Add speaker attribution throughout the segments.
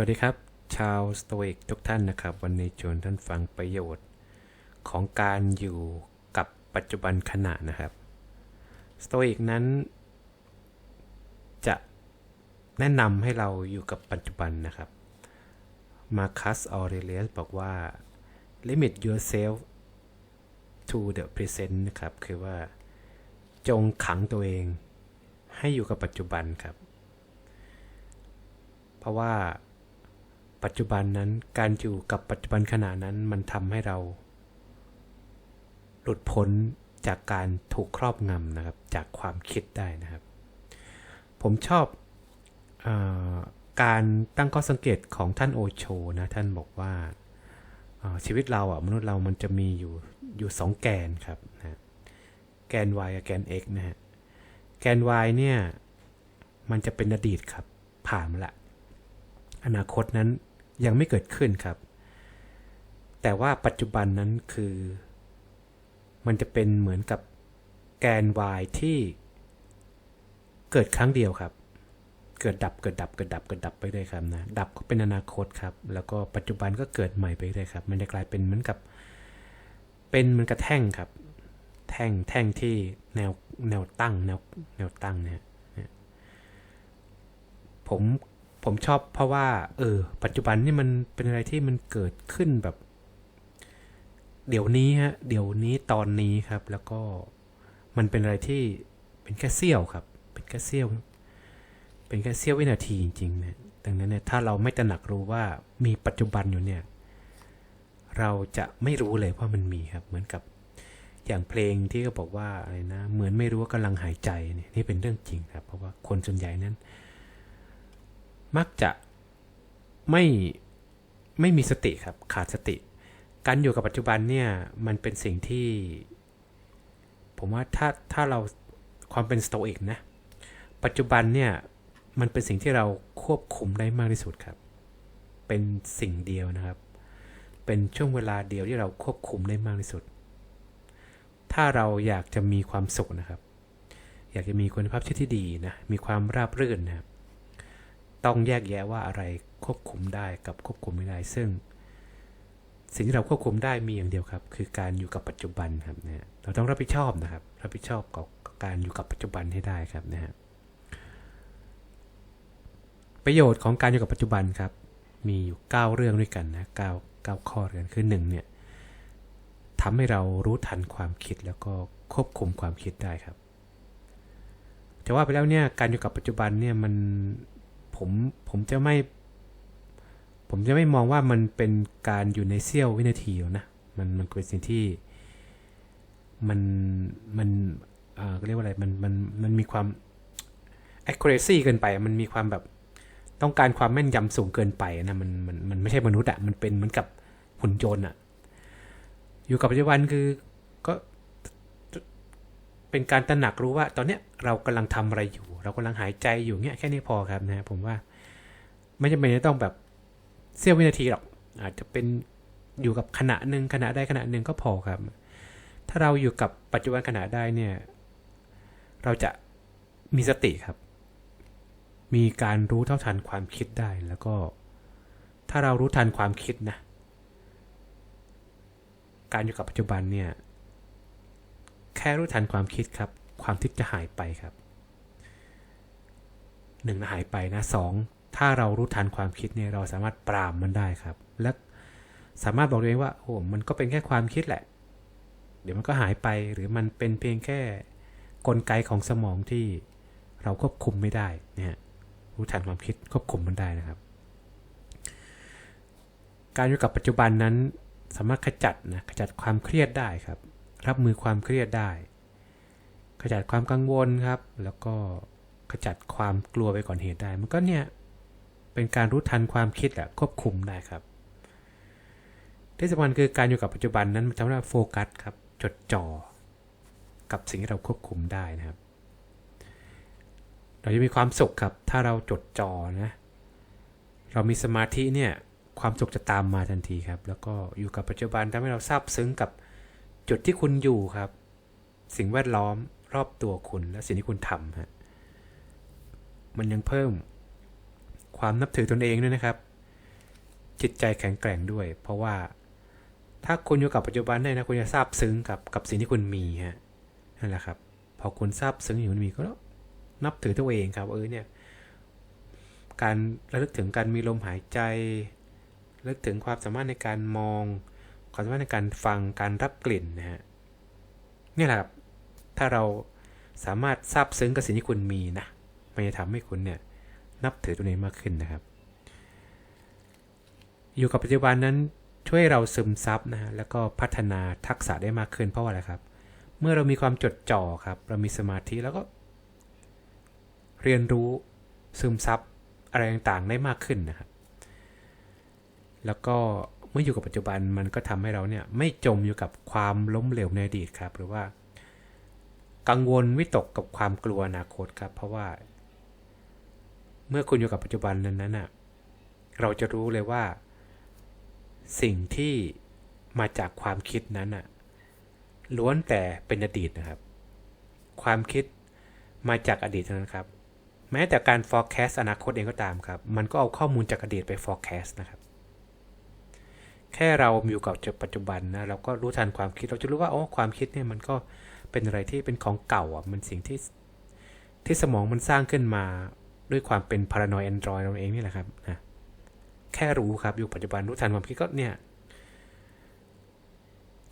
Speaker 1: วัสดีครับ ชาวสโตอิกทุกท่านนะครับ วันนี้ชวนท่านฟังประโยชน์ของการอยู่กับปัจจุบันขณะนะครับสโตอิกนั้น จะแนะนำให้เราอยู่กับปัจจุบันนะครับมาคัสออเรเลียสบอกว่า limit yourself to the present นะครับ คือว่าจงขังตัวเองให้อยู่กับปัจจุบันครับ เพราะว่า ปัจจุบันนั้นการอยู่กับปัจจุบันขณะนั้นมันทำให้เรา หลุดพ้นจากการถูกครอบงำนะครับ จากความคิดได้นะครับ ผมชอบอการตั้งข้อสังเกตของท่านโอโชนะท่านบอกว่าชีวิตเราอะมนุษย์เรามันจะมีอยู่อยู่สองแกนครับนะแกน y กับแกน x นะฮะแกน y เนี่ยมันจะเป็นอดีตครับ ผ่านมาละ อนาคตนั้น ยังไม่เกิดขึ้นครับ แต่ว่าปัจจุบันนั้นคือ มันจะเป็นเหมือนกับแกน y ที่เกิดครั้งเดียวครับ เกิดดับเกิดดับเกิดดับเกิดดับไปเลยครับนะ ดับก็เป็นอนาคตครับ แล้วก็ปัจจุบันก็เกิดใหม่ไปเลยครับ มันจะกลายเป็นเหมือนกับ เป็นเหมือนกับแท่งครับ แท่งแท่งที่แนวแนวตั้งแนวแนวตั้งเนี่ยผม ผมชอบเพราะว่า เออ ปัจจุบันนี่มันเป็นอะไรที่มันเกิดขึ้นแบบ เดี๋ยวนี้ฮะ เดี๋ยวนี้ตอนนี้ครับ แล้วก็มันเป็นอะไรที่เป็นแค่เสี้ยวครับ เป็นแค่เสี้ยว เป็นแค่เสี้ยววินาทีจริงๆนะดังนั้นเนี่ยถ้าเราไม่ตระหนักรู้ว่ามีปัจจุบันอยู่เนี่ย เราจะไม่รู้เลยว่ามันมีครับ เหมือนกับอย่างเพลงที่เขาบอกว่าอะไรนะ เหมือนไม่รู้ว่ากำลังหายใจเนี่ยนี่เป็นเรื่องจริงครับ เพราะว่าคนส่วนใหญ่นั้น มักจะไม่ไม่มีสติครับขาดสติ การอยู่กับปัจจุบันเนี่ยมันเป็นสิ่งที่ ผมว่าถ้าถ้าเราความเป็นสโตอิกนะ ปัจจุบันเนี่ยมันเป็นสิ่งที่เราควบคุมได้มากที่สุดครับ เป็นสิ่งเดียวนะครับ เป็นช่วงเวลาเดียวที่เราควบคุมได้มากที่สุด ถ้าเราอยากจะมีความสุขนะครับ อยากจะมีคุณภาพชีวิตที่ดีนะ มีความราบรื่นนะครับ ต้องแยกแยะว่าอะไรควบคุมได้กับควบคุมไม่ได้ ซึ่ง สิ่งที่เราควบคุมได้มีอย่างเดียวครับ คือการอยู่กับปัจจุบันครับนะเราต้องรับผิดชอบนะครับ รับผิดชอบกับการอยู่กับปัจจุบันให้ได้ครับนะฮะประโยชน์ของการอยู่กับปัจจุบันครับ มีอยู่ 9 เรื่องด้วยกันนะ9 9ข้อด้วยกันคือ1เนี่ยทำให้เรารู้ทันความคิดแล้วก็ควบคุมความคิดได้ครับจะว่าไปแล้วเนี่ยการอยู่กับปัจจุบันเนี่ยมัน ผมผมจะไม่ ผมจะไม่มองว่ามันเป็นการอยู่ในเสี้ยววินาทีนะมันมันเป็นสิ่งที่ มันมันเอ่อเรียกว่าอะไรมันมันมันมีความ accuracy เกินไป มันมีความแบบต้องการความแม่นยำสูงเกินไปนะมันมันมันไม่ใช่มนุษย์อะมันเป็นเหมือนกับหุ่นยนต์อะอยู่กับปัจจุบันคือก็ เป็นการตระหนักรู้ว่า ตอนเนี้ยเรากำลังทำอะไรอยู่ เรากำลังหายใจอยู่เนี้ยแค่นี้พอครับนะผมว่า ไม่จำเป็นจะต้องแบบเสี้ยววินาทีหรอก อาจจะเป็นอยู่กับขณะหนึ่งขณะใดขณะหนึ่งก็พอครับ ถ้าเราอยู่กับปัจจุบันขณะได้เนี่ย เราจะมีสติครับ มีการรู้เท่าทันความคิดได้แล้วก็ ถ้าเรารู้ทันความคิดนะ การอยู่กับปัจจุบันเนี่ย แค่รู้ทันความคิดครับ ความคิดจะหายไปครับหนึ่งหายไปนะสองถ้าเรารู้ทันความคิดเนี่ยเราสามารถปรามมันได้ครับ และสามารถบอกตัวเองว่าโอ้มันก็เป็นแค่ความคิดแหละ เดี๋ยวมันก็หายไปหรือมันเป็นเพียงแค่กลไกของสมองที่เราควบคุมไม่ได้เนี่ยรู้ทันความคิดควบคุมมันได้นะครับ การอยู่กับปัจจุบันนั้นสามารถขจัดนะขจัดความเครียดได้ครับ รับมือความเครียดได้ ขจัดความกังวลครับ แล้วก็ขจัดความกลัวไปก่อนเหตุได้ มันก็เนี่ย เป็นการรู้ทันความคิดแหละควบคุมได้ครับที่สำคัญคือการอยู่กับปัจจุบันนั้นมันทำให้เราโฟกัสครับ จดจ่อกับสิ่งที่เราควบคุมได้นะครับ เราจะมีความสุขครับ ถ้าเราจดจ่อนะ เรามีสมาธิเนี่ย ความสุขจะตามมาทันทีครับ แล้วก็อยู่กับปัจจุบันทำให้เราซาบซึ้งกับ จุดที่คุณอยู่ครับ สิ่งแวดล้อมรอบตัวคุณและสิ่งที่คุณทำฮะมันยังเพิ่มความนับถือตนเองด้วยนะครับ จิตใจแข็งแกร่งด้วย เพราะว่าถ้าคุณอยู่กับปัจจุบันได้นะคุณจะซาบซึ้งกับกับสิ่งที่คุณมีฮะนั่นแหละครับ พอคุณซาบซึ้งอยู่มีก็นับถือตัวเองครับ เออเนี่ย การระลึกถึงการมีลมหายใจระลึกถึงความสามารถในการมอง ความสามารถในการฟังการรับกลิ่นนะฮะนี่แหละครับถ้าเราสามารถซาบซึ้งกับสิ่งที่คุณมีนะมันจะทำให้คุณเนี่ยนับถือตัวเองมากขึ้นนะครับ อยู่กับปัจจุบันนั้นช่วยเราซึมซับนะฮะแล้วก็พัฒนาทักษะได้มากขึ้นเพราะว่าอะไรครับ เมื่อเรามีความจดจ่อครับ เรามีสมาธิแล้วก็ เรียนรู้ซึมซับอะไรต่างๆได้มากขึ้นนะครับ แล้วก็ เมื่ออยู่กับปัจจุบันมันก็ทำให้เราเนี่ยไม่จมอยู่กับความล้มเหลวในอดีตครับ หรือว่า กังวลวิตกกับความกลัวอนาคตครับ เพราะว่า เมื่อคุณอยู่กับปัจจุบันนั้นน่ะเราจะรู้เลยว่า สิ่งที่มาจากความคิดนั้นน่ะล้วนแต่เป็นอดีตนะครับ ความคิดมาจากอดีตเท่านั้นครับ แม้แต่การ forecast อนาคตเองก็ตามครับ มันก็เอาข้อมูลจากอดีตไป forecast นะครับ แค่เราอยู่กับปัจจุบันนะเราก็รู้ทันความคิดเราจะรู้ว่าโอ๋อความคิดเนี่ยมันก็เป็นอะไรที่เป็นของเก่าอะมันสิ่งที่ที่สมองมันสร้างขึ้นมาด้วยความเป็นพารานอยแอนดรอยเราเองนี่แหละครับนะแค่รู้ครับอยู่ปัจจุบันรู้ทันความคิดก็เนี่ย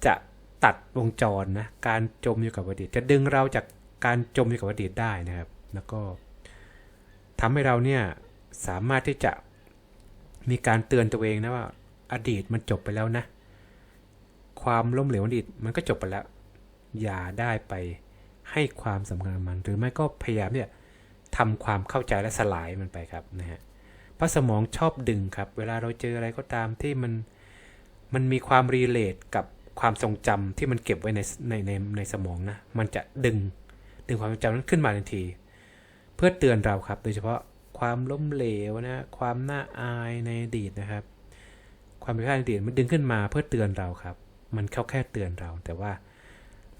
Speaker 1: จะตัดวงจรนะการจมอยู่กับอดีต จะดึงเราจากการจมอยู่กับอดีตได้นะครับ แล้วก็ทำให้เราเนี่ยสามารถที่จะมีการเตือนตัวเองนะว่า อดีตมันจบไปแล้วนะ ความล้มเหลวอดีตมันก็จบไปแล้ว อย่าได้ไปให้ความสำคัญมัน หรือไม่ก็พยายามเนี่ยทำความเข้าใจและสลายมันไปครับนะฮะพระสมองชอบดึงครับ เวลาเราเจออะไรก็ตามที่มันมันมีความรีเลทกับความทรงจำที่มันเก็บไว้ในในในในสมองนะ มันจะดึงดึงความทรงจำนั้นขึ้นมาทันที เพื่อเตือนเราครับ โดยเฉพาะความล้มเหลวนะ ความน่าอายในอดีตนะครับ ความผิดพลาดอดีตมันดึงขึ้นมาเพื่อเตือนเราครับ มันแค่แค่เตือนเรา แต่ว่า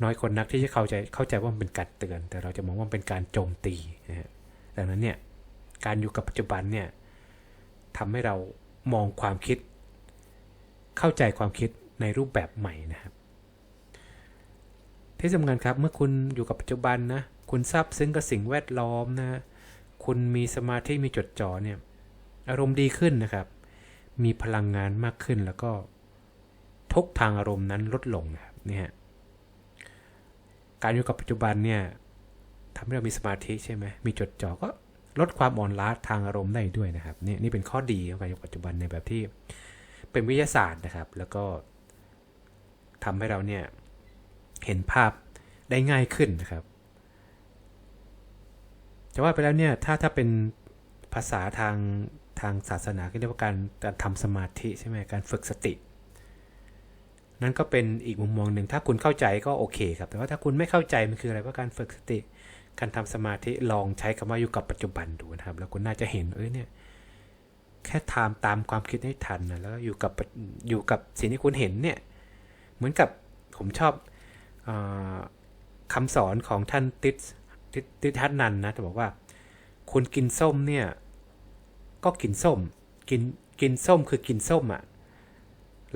Speaker 1: น้อยคนนักที่จะเข้าใจเข้าใจว่ามันเป็นการเตือน แต่เราจะมองว่าเป็นการโจมตีนะฮะดังนั้นเนี่ยการอยู่กับปัจจุบันเนี่ยทำให้เรามองความคิด เข้าใจความคิดในรูปแบบใหม่นะครับที่สำคัญครับเมื่อคุณอยู่กับปัจจุบันนะคุณซาบซึ้งกับสิ่งแวดล้อมนะคุณมีสมาธิมีจดจ่อเนี่ยอารมณ์ดีขึ้นนะครับ มีพลังงานมากขึ้นแล้วก็ทุกทางอารมณ์นั้นลดลงนะครับนี่ฮะการอยู่กับปัจจุบันเนี่ยทำให้เรามีสมาธิใช่ไหมมีจดจ่อก็ลดความอ่อนล้าทางอารมณ์ได้ด้วยนะครับนี่นี่เป็นข้อดีของการอยู่ปัจจุบันในแบบที่เป็นวิทยาศาสตร์นะครับ แล้วก็ทำให้เราเนี่ยเห็นภาพได้ง่ายขึ้นนะครับจะว่าไปแล้วเนี่ยถ้าถ้าเป็นภาษาทาง ทางศาสนาก็เรียกว่าการการทำสมาธิใช่ไหมการฝึกสติ นั่นก็เป็นอีกมุมมองหนึ่งถ้าคุณเข้าใจก็โอเคครับ แต่ว่าถ้าคุณไม่เข้าใจมันคืออะไรว่าการฝึกสติ การทำสมาธิลองใช้คำว่าอยู่กับปัจจุบันดูนะครับ แล้วคุณน่าจะเห็นเอ้ยเนี่ยแค่ทำตามความคิดให้ทันนะแล้วอยู่กับอยู่กับสิ่งที่คุณเห็นเนี่ยเหมือนกับผมชอบอคำสอนของท่านติสติทัศนันนะจะบอกว่า คุณกินส้มเนี่ย ก็กินส้ม กินกินส้มคือกินส้มอะ่ะ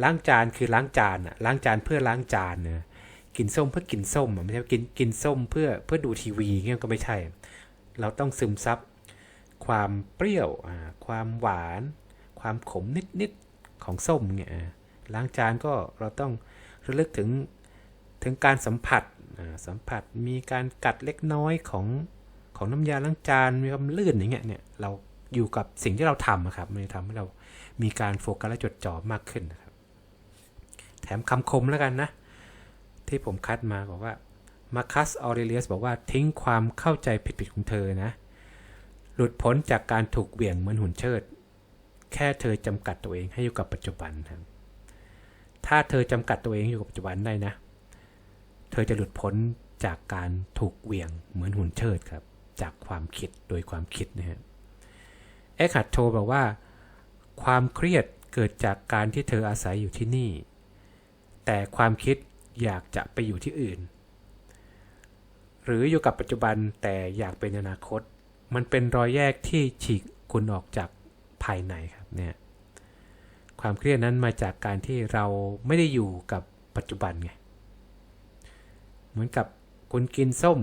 Speaker 1: ล้างจานคือล้างจานอะ่ะล้างจานเพื่อล้างจานเนะกินส้มเพื่อกินส้มไม่ใช่กินกินส้มเพื่อเพื่อดูทีวีเงี้ยก็ไม่ใช่ เราต้องซึมซับความเปรี้ยวอ่าความหวาน ความขมนิดๆของส้มเนี่ยล้างจานก็เราต้องระลึกถึงถึงการสัมผัสสัมผัสมีการกัดเล็กน้อยของของน้ำยาล้างจานมีความลื่นอย่างเงี้ยเนี่ยเรา อยู่กับสิ่งที่เราทำครับมันจะทำให้เรามีการโฟกัสและจดจ่อมากขึ้นนะครับ แถมคำคมแล้วกันนะ ที่ผมคัดมาบอกว่ามาคัสออเรเลียสบอกว่าทิ้งความเข้าใจผิดๆของเธอนะ หลุดพ้นจากการถูกเบี่ยงเหมือนหุ่นเชิด แค่เธอจำกัดตัวเองให้อยู่กับปัจจุบันครับถ้าเธอจำกัดตัวเองอยู่กับปัจจุบันได้นะ เธอจะหลุดพ้นจากการถูกเวี่ยงเหมือนหุ่นเชิดครับ จากความคิดโดยความคิดนะฮะ เอ็กฮัตโทบอกว่า ความเครียดเกิดจากการที่เธออาศัยอยู่ที่นี่ แต่ความคิดอยากจะไปอยู่ที่อื่น หรืออยู่กับปัจจุบันแต่อยากเป็นอนาคต มันเป็นรอยแยกที่ฉีกคุณออกจากภายในครับเนี่ยความเครียดนั้นมาจากการที่เราไม่ได้อยู่กับปัจจุบันไงเหมือนกับคุณกินส้ม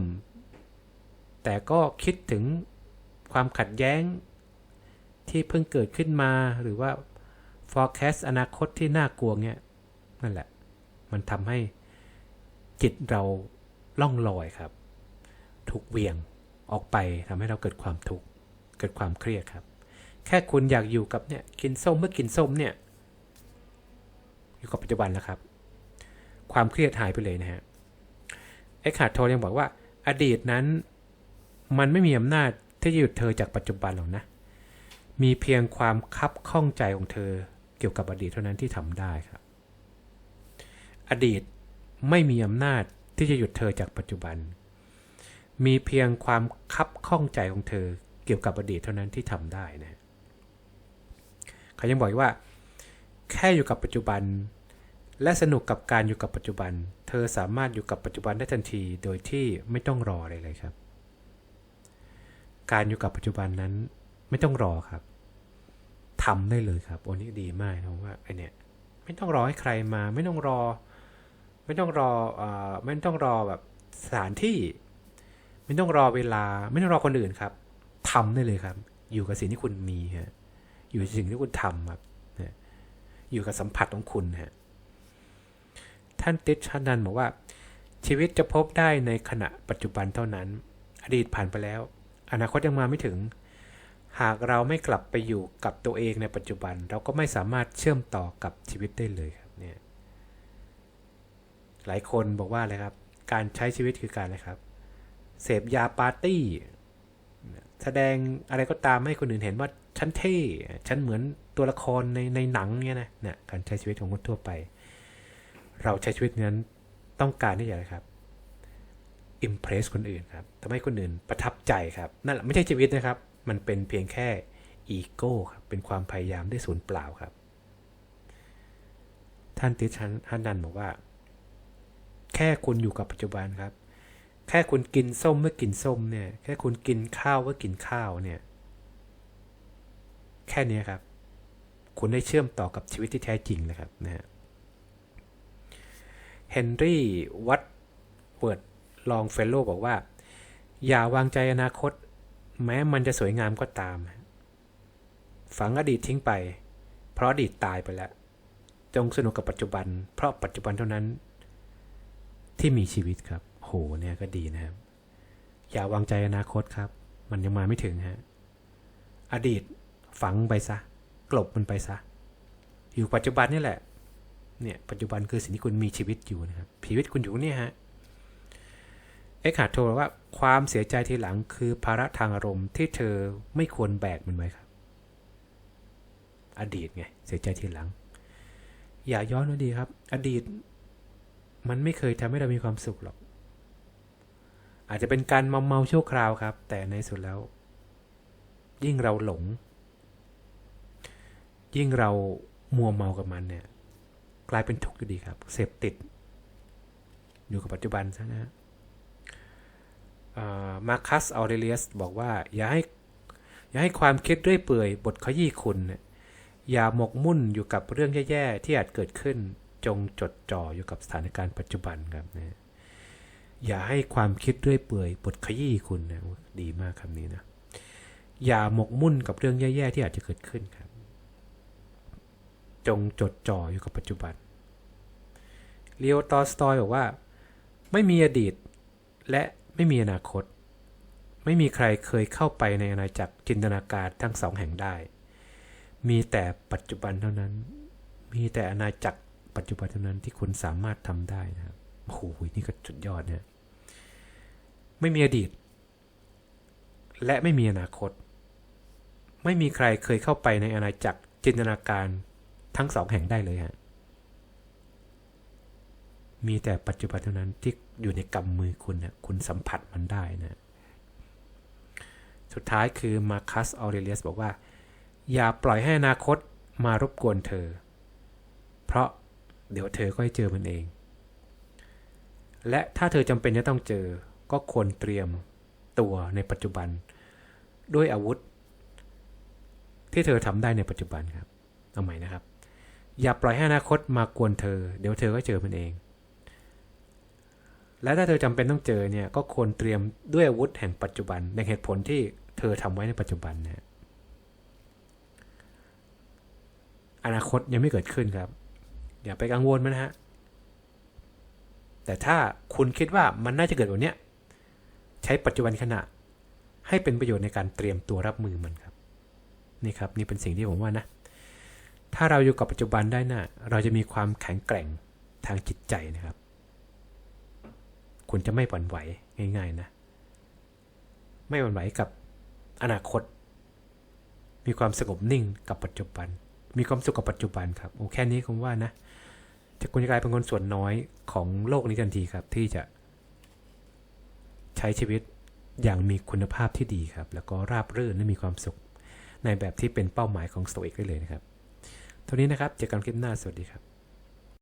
Speaker 1: แต่ก็คิดถึงความขัดแย้ง ที่เพิ่งเกิดขึ้นมาหรือว่า forecast อนาคตที่น่ากลัวเงี้ยนั่นแหละ มันทำให้จิตเราล่องลอยครับ ถูกเวียงออกไปทำให้เราเกิดความทุกข์เกิดความเครียดครับ แค่คุณอยากอยู่กับเนี่ยกินส้มเมื่อกินส้มเนี่ย อยู่กับปัจจุบันแล้วครับ ความเครียดหายไปเลยนะฮะเอ็กฮาร์ทโทยังบอกว่า อดีตนั้น มันไม่มีอำนาจที่จะหยุดเธอจากปัจจุบันหรอกนะ มีเพียงความคับข้องใจของเธอเกี่ยวกับอดีตเท่านั้นที่ทำได้ครับ อดีตไม่มีอำนาจที่จะหยุดเธอจากปัจจุบัน มีเพียงความคับข้องใจของเธอเกี่ยวกับอดีตเท่านั้นที่ทำได้นะเขายังบอกว่า แค่อยู่กับปัจจุบัน และสนุกกับการอยู่กับปัจจุบัน เธอสามารถอยู่กับปัจจุบันได้ทันทีโดยที่ไม่ต้องรออะไรเลยครับ การอยู่กับปัจจุบันนั้นไม่ต้องรอครับ ทำได้เลยครับโอ้นี่ดีมากนะว่าไอเนี่ยไม่ต้องรอให้ใครมา ไม่ต้องรอ ไม่ต้องรออ่อไม่ต้องรอแบบสถานที่ ไม่ต้องรอเวลา ไม่ต้องรอคนอื่นครับทำได้เลยครับ อยู่กับสิ่งที่คุณมีฮะอยู่กับสิ่งที่คุณทำครับนะอยู่กับสัมผัสของคุณฮะท่านติชชันนันบอกว่า ชีวิตจะพบได้ในขณะปัจจุบันเท่านั้น อดีตผ่านไปแล้ว อนาคตยังมาไม่ถึง หากเราไม่กลับไปอยู่กับตัวเองในปัจจุบัน เราก็ไม่สามารถเชื่อมต่อกับชีวิตได้เลยครับเนี่ยหลายคนบอกว่าอะไรครับ การใช้ชีวิตคือการอะไรครับ เสพยาปาร์ตี้ แสดงอะไรก็ตามให้คนอื่นเห็นว่าฉันเท่ฉันเหมือนตัวละครในในหนังเนี่ยนะเนี่ยการใช้ชีวิตของคนทั่วไป เราใช้ชีวิตนั้นต้องการที่จะอะไรครับอิมเพรสคนอื่นครับทำให้คนอื่นประทับใจครับนั่นแหละไม่ใช่ชีวิตนะครับ มันเป็นเพียงแค่อีโก้ครับเป็นความพยายามได้สูญเปล่าครับ ท่านติชันฮันนันบอกว่า แค่คุณอยู่กับปัจจุบันครับ แค่คุณกินส้มเมื่อกินส้มเนี่ย แค่คุณกินข้าวเมื่อกินข้าวเนี่ย แค่นี้ครับ คุณได้เชื่อมต่อกับชีวิตที่แท้จริงนะครับนะฮะเฮนรี่วัตเวิร์ดลองเฟลโลบอกว่า อย่าวางใจอนาคต แม้มันจะสวยงามก็ตาม ฝังอดีตทิ้งไป เพราะอดีตตายไปแล้ว จงสนุกกับปัจจุบัน เพราะปัจจุบันเท่านั้น ที่มีชีวิตครับ โหเนี่ยก็ดีนะครับ อย่าวางใจอนาคตครับ มันยังมาไม่ถึงฮะ อดีตฝังไปซะ กลบมันไปซะ อยู่ปัจจุบันนี่แหละ เนี่ย ปัจจุบันคือสิ่งที่คุณมีชีวิตอยู่นะครับ ชีวิตคุณอยู่เนี่ยฮะ อ็กฮาร์โทบอกว่าความเสียใจทีหลังคือภาระทางอารมณ์ที่เธอไม่ควรแบกมันไว้ครับ อดีตไง เสียใจทีหลัง อย่าย้อนอดีตครับ อดีต มันไม่เคยทำให้เรามีความสุขหรอก อาจจะเป็นการเมาเมาชั่วคราวครับ แต่ในสุดแล้ว ยิ่งเราหลง ยิ่งเรามัวเมากับมันเนี่ย กลายเป็นทุกข์อยู่ดีครับ เสพติด อยู่กับปัจจุบันซะนะฮะ มาคัสออเรเลียสบอกว่า อย่าให้อย่าให้ความคิดเรื่อยเปื่อยบทขยี้คุณ อย่าหมกมุ่นอยู่กับเรื่องแย่ๆ ที่อาจเกิดขึ้นจงจดจ่ออยู่กับสถานการณ์ปัจจุบันครับนะอย่าให้ความคิดเรื่อยเปื่อยบทขยี้คุณนะดีมากคำนี้นะ อย่าหมกมุ่นกับเรื่องแย่ๆที่อาจจะเกิดขึ้นครับ จงจดจ่ออยู่กับปัจจุบันเลียวตอสตอยบอกว่า ไม่มีอดีตและ ไม่มีอนาคต ไม่มีใครเคยเข้าไปในอาณาจักรจินตนาการทั้งสองแห่งได้ มีแต่ปัจจุบันเท่านั้น มีแต่อาณาจักรปัจจุบันเท่านั้นที่คุณสามารถทำได้นะครับโอ้โหนี่ก็จุดยอดเนี่ยไม่มีอดีต และไม่มีอนาคต ไม่มีใครเคยเข้าไปในอาณาจักรจินตนาการทั้งสองแห่งได้เลยฮะ มีแต่ปัจจุบันเท่านั้นที่อยู่ในกำมือคุณนะคุณสัมผัสมันได้นะสุดท้ายคือมาคัสออเรเลียสบอกว่า อย่าปล่อยให้อนาคตมารบกวนเธอ เพราะเดี๋ยวเธอก็ให้เจอมันเอง และถ้าเธอจำเป็นจะต้องเจอ ก็ควรเตรียมตัวในปัจจุบัน ด้วยอาวุธ ที่เธอทำได้ในปัจจุบันครับ เอาใหม่นะครับ อย่าปล่อยให้อนาคตมากวนเธอ เดี๋ยวเธอก็เจอมันเอง และถ้าเธอจำเป็นต้องเจอเนี่ยก็ควรเตรียมด้วยอาวุธแห่งปัจจุบันในเหตุผลที่เธอทำไว้ในปัจจุบันนะฮะอนาคตยังไม่เกิดขึ้นครับ อย่าไปกังวลมันฮะ แต่ถ้าคุณคิดว่ามันน่าจะเกิดแบบเนี้ยใช้ปัจจุบันขณะ ให้เป็นประโยชน์ในการเตรียมตัวรับมือมันครับ นี่ครับ นี่เป็นสิ่งที่ผมว่านะ ถ้าเราอยู่กับปัจจุบันได้นะ่ะเราจะมีความแข็งแกร่งทางจิตใจนะครับ คุณจะไม่หวั่นไหวง่ายๆนะ ไม่หวั่นไหวกับอนาคต มีความสงบนิ่งกับปัจจุบัน มีความสุขกับปัจจุบันครับโอ้แค่นี้ผมว่านะจะคุณจะกลายเป็นคนส่วนน้อยของโลกนี้ทันทีครับ ที่จะใช้ชีวิตอย่างมีคุณภาพที่ดีครับ แล้วก็ราบรื่นและมีความสุข ในแบบที่เป็นเป้าหมายของสโตอิกได้เลยนะครับเท่านี้นะครับเจอกันคลิปหน้าสวัสดีครับ